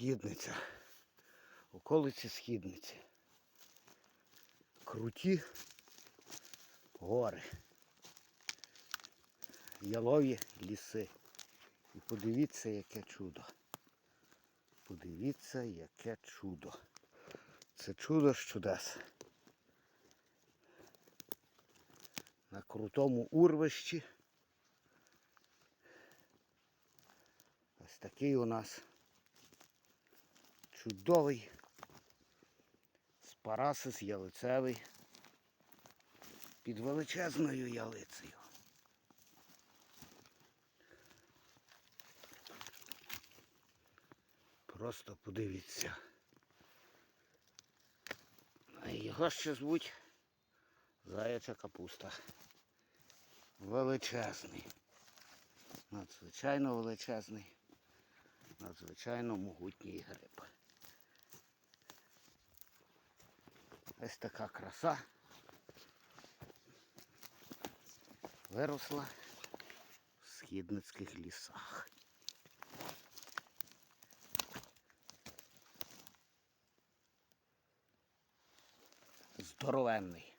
Східниця. Околиці східниці. Круті гори. Ялові ліси. І подивіться, яке чудо. Подивіться, яке чудо. Це чудо з чудес. На крутому урвищі. Ось такий у нас чудовий спарасис ялицевий під величезною ялицею. Просто подивіться. Його ще звуть заяча капуста. Величезний. Надзвичайно величезний. Надзвичайно могутній гриб. Ось така краса. Виросла в східницьких лісах. Здоровенний.